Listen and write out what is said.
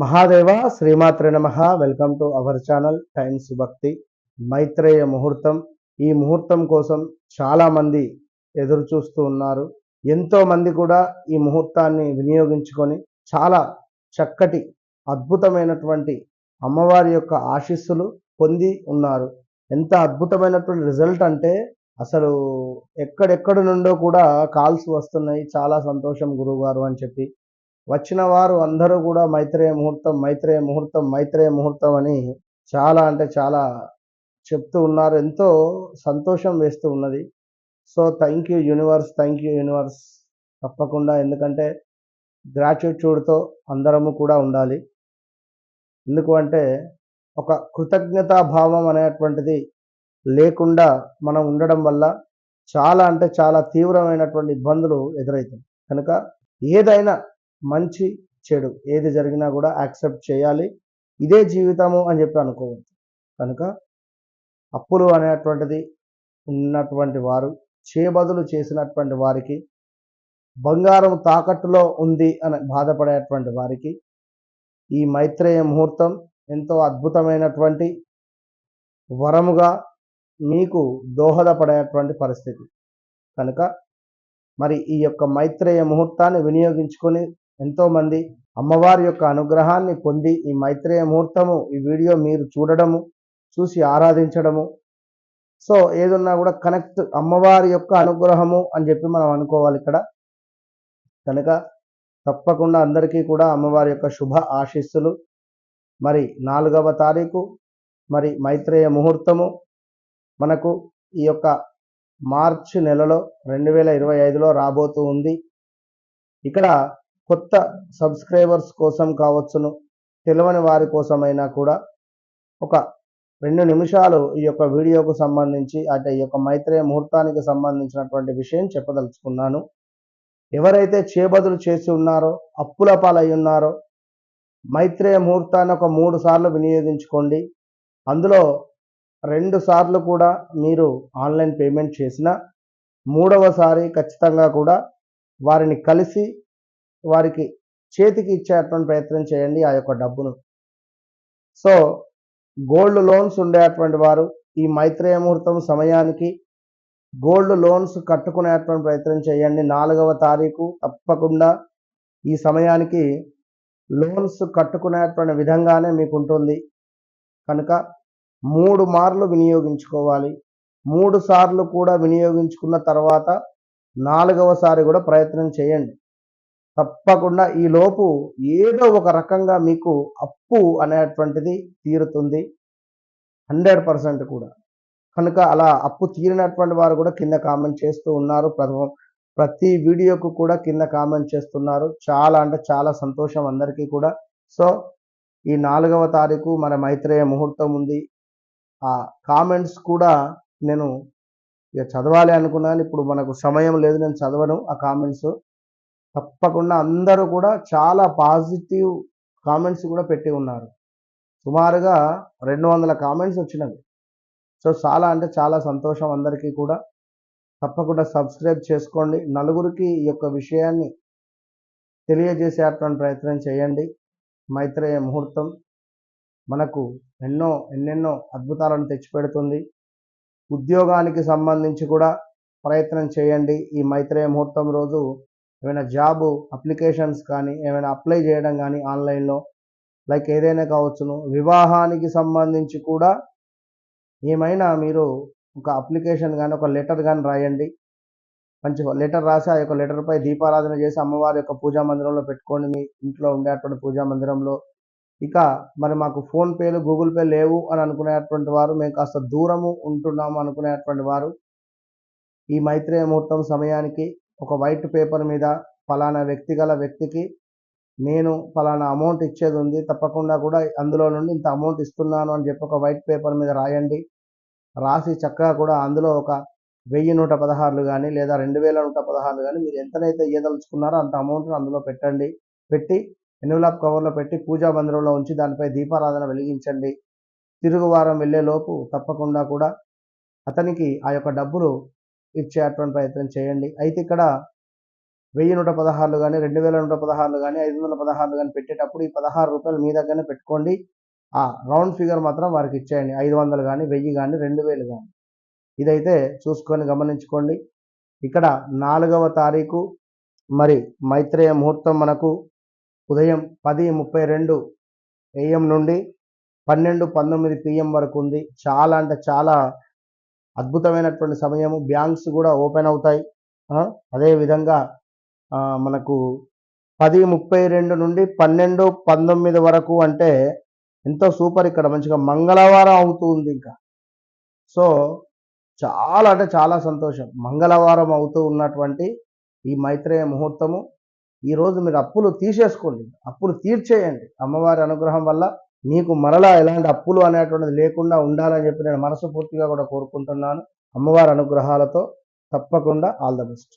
మహాదేవ శ్రీమాత్రి నమ. Welcome to our channel times Bhakti Maitreya ముహూర్తం ఈ ముహూర్తం కోసం చాలామంది ఎదురు చూస్తూ ఉన్నారు. ఎంతోమంది కూడా ఈ ముహూర్తాన్ని వినియోగించుకొని చాలా చక్కటి అద్భుతమైనటువంటి అమ్మవారి యొక్క ఆశీస్సులు పొంది ఉన్నారు. ఎంత అద్భుతమైనటువంటి రిజల్ట్ అంటే అసలు ఎక్కడెక్కడి నుండో కూడా కాల్స్ వస్తున్నాయి. చాలా సంతోషం గురువుగారు అని చెప్పి వచ్చిన వారు అందరూ కూడా మైత్రేయ ముహూర్తం మైత్రేయ ముహూర్తం మైత్రేయ ముహూర్తం అని చాలా అంటే చాలా చెప్తూ ఉన్నారు. ఎంతో సంతోషం వేస్తూ ఉన్నది. So thank you universe thank you universe తప్పకుండా ఎందుకంటే గ్రాట్యూట్యూడ్తో అందరము కూడా ఉండాలి. ఎందుకు అంటే ఒక కృతజ్ఞతా భావం అనేటువంటిది లేకుండా మనం ఉండడం వల్ల చాలా అంటే చాలా తీవ్రమైనటువంటి ఇబ్బందులు ఎదురవుతాయి కనుక ఏదైనా మంచి చెడు. ఏది జరిగినా కూడా యాక్సెప్ట్ చేయాలి. ఇదే జీవితము అని చెప్పి అనుకోవద్దు. కనుక అప్పులు అనేటువంటిది ఉన్నటువంటి వారు చేబదులు చేసినటువంటి వారికి బంగారం తాకట్టులో ఉంది అని బాధపడేటువంటి వారికి ఈ మైత్రేయ ముహూర్తం ఎంతో అద్భుతమైనటువంటి వరముగా మీకు దోహదపడేటువంటి పరిస్థితి. కనుక మరి ఈ యొక్క మైత్రేయ ముహూర్తాన్ని వినియోగించుకొని ఎంతోమంది అమ్మవారి యొక్క అనుగ్రహాన్ని పొంది ఈ మైత్రేయ ముహూర్తము ఈ వీడియో మీరు చూడడము చూసి ఆరాధించడము. సో ఏదున్నా కూడా కనెక్ట్ అమ్మవారి యొక్క అనుగ్రహము అని చెప్పి మనం అనుకోవాలి ఇక్కడ. కనుక తప్పకుండా అందరికీ కూడా అమ్మవారి యొక్క శుభ ఆశీస్సులు. మరి నాలుగవ తారీఖు మరి మైత్రేయ ముహూర్తము. మనకు ఈ యొక్క మార్చి నెలలో రెండు వేల ఇరవై ఐదులో రాబోతూ ఉంది. ఇక్కడ కొత్త సబ్స్క్రైబర్స్ కోసం కావచ్చును తెలియని వారి కోసమైనా కూడా. ఒక రెండు నిమిషాలు ఈ యొక్క వీడియోకు సంబంధించి అంటే ఈ యొక్క మైత్రేయ ముహూర్తానికి సంబంధించినటువంటి విషయం చెప్పదలుచుకున్నాను. ఎవరైతే చేబదులు చేసి ఉన్నారో అప్పుల పాలై ఉన్నారో మైత్రేయ ముహూర్తాన్ని ఒక మూడు సార్లు వినియోగించుకోండి. అందులో రెండు సార్లు కూడా మీరు ఆన్లైన్ పేమెంట్ చేసిన మూడవసారి ఖచ్చితంగా కూడా వారిని కలిసి వారికి చేతికి ఇచ్చేటువంటి ప్రయత్నం చేయండి ఆ యొక్క డబ్బును. సో గోల్డ్ లోన్స్ ఉండేటువంటి వారు ఈ మైత్రేయ ముహూర్తం సమయానికి గోల్డ్ లోన్స్ కట్టుకునేటువంటి ప్రయత్నం చేయండి. నాలుగవ తారీఖు తప్పకుండా ఈ సమయానికి లోన్స్ కట్టుకునేటువంటి విధంగానే మీకు ఉంటుంది కనుక మూడు మార్లు వినియోగించుకోవాలి. మూడు సార్లు కూడా వినియోగించుకున్న తర్వాత నాలుగవసారి కూడా ప్రయత్నం చేయండి. తప్పకుండా ఈ లోపు ఏదో ఒక రకంగా మీకు అప్పు అనేటువంటిది తీరుతుంది. హండ్రెడ్ పర్సెంట్ కూడా. కనుక అలా అప్పు తీరినటువంటి వారు కూడా కింద కామెంట్ చేస్తూ ఉన్నారు. ప్రథమం ప్రతి వీడియోకు కూడా కింద కామెంట్ చేస్తున్నారు. చాలా అంటే చాలా సంతోషం అందరికీ కూడా. సో ఈ నాలుగవ తారీఖు మన మైత్రేయ ముహూర్తం ఉంది. ఆ కామెంట్స్ కూడా నేను ఇక చదవాలి అనుకున్నాను. ఇప్పుడు మనకు సమయం లేదు నేను చదవను ఆ కామెంట్స్. తప్పకుండా అందరూ కూడా చాలా పాజిటివ్ కామెంట్స్ కూడా పెట్టి ఉన్నారు. సుమారుగా రెండు వందల కామెంట్స్ వచ్చినవి. సో చాలా అంటే చాలా సంతోషం అందరికీ కూడా. తప్పకుండా సబ్స్క్రైబ్ చేసుకోండి. నలుగురికి ఈ యొక్క విషయాన్ని తెలియజేసేటువంటి ప్రయత్నం చేయండి. మైత్రేయ ముహూర్తం మనకు ఎన్నో ఎన్నెన్నో అద్భుతాలను తెచ్చిపెడుతుంది. ఉద్యోగానికి సంబంధించి కూడా ప్రయత్నం చేయండి. ఈ మైత్రేయ ముహూర్తం రోజు ఏమైనా జాబ్ అప్లికేషన్స్ కానీ ఏమైనా అప్లై చేయడం కానీ ఆన్లైన్లో లైక్ ఏదైనా కావచ్చును. వివాహానికి సంబంధించి కూడా ఏమైనా మీరు ఒక అప్లికేషన్ కానీ ఒక లెటర్ కానీ రాయండి. మంచి లెటర్ రాసి ఆ యొక్క లెటర్పై దీపారాధన చేసి అమ్మవారి యొక్క పూజా మందిరంలో పెట్టుకోండి. మీ ఇంట్లో ఉండేటువంటి పూజా మందిరంలో. ఇక మరి మాకు ఫోన్పేలు గూగుల్ పే లేవు అని అనుకునేటువంటి వారు మేము కాస్త దూరము ఉంటున్నాము అనుకునేటువంటి వారు ఈ మైత్రేయ ముహూర్తం సమయానికి ఒక వైట్ పేపర్ మీద ఫలానా వ్యక్తి గల వ్యక్తికి నేను ఫలానా అమౌంట్ ఇచ్చేది ఉంది తప్పకుండా కూడా అందులో నుండి ఇంత అమౌంట్ ఇస్తున్నాను అని చెప్పి ఒక వైట్ పేపర్ మీద రాయండి. రాసి చక్కగా కూడా అందులో ఒక వెయ్యి నూట పదహారులు కానీ లేదా రెండు వేల నూట పదహారులు కానీ మీరు ఎంతనైతే ఇయ్యదలుచుకున్నారో అంత అమౌంట్ని అందులో పెట్టండి. పెట్టి ఎన్వలాప్ కవర్లో పెట్టి పూజా మందిరంలో ఉంచి దానిపై దీపారాధన వెలిగించండి. తిరుగు వారం వెళ్ళే లోపు తప్పకుండా కూడా అతనికి ఆ యొక్క డబ్బులు ఇచ్చేటువంటి ప్రయత్నం చేయండి. అయితే ఇక్కడ వెయ్యి నూట పదహారులు కానీ రెండు వేల నూట పదహారులు కానీ ఐదు వందల పదహారులు కానీ పెట్టేటప్పుడు ఈ పదహారు రూపాయలు మీ దగ్గరనే పెట్టుకోండి. ఆ రౌండ్ ఫిగర్ మాత్రం వారికి ఇచ్చేయండి. ఐదు వందలు కానీ వెయ్యి కానీ రెండు వేలు కానీ. ఇదైతే చూసుకొని గమనించుకోండి. ఇక్కడ నాలుగవ తారీఖు మరి మైత్రేయ ముహూర్తం మనకు ఉదయం పది ముప్పై రెండు ఏఎం నుండి పన్నెండు పంతొమ్మిది పిఎం వరకు ఉంది. చాలా అంటే చాలా అద్భుతమైనటువంటి సమయము. బ్యాంక్స్ కూడా ఓపెన్ అవుతాయి. అదేవిధంగా మనకు పది ముప్పై రెండు నుండి పన్నెండు పంతొమ్మిది వరకు అంటే ఎంతో సూపర్ ఇక్కడ. మంచిగా మంగళవారం అవుతుంది ఇంకా. సో చాలా అంటే చాలా సంతోషం. మంగళవారం అవుతూ ఉన్నటువంటి ఈ మైత్రేయ ముహూర్తము. ఈరోజు మీరు అప్పులు తీసేసుకోండి. అప్పులు తీర్చేయండి. అమ్మవారి అనుగ్రహం వల్ల మీకు మరలా ఎలాంటి అప్పులు అనేటువంటిది లేకుండా ఉండాలని చెప్పి నేను మనస్ఫూర్తిగా కూడా కోరుకుంటున్నాను. అమ్మవారి అనుగ్రహాలతో తప్పకుండా ఆల్ ద బెస్ట్.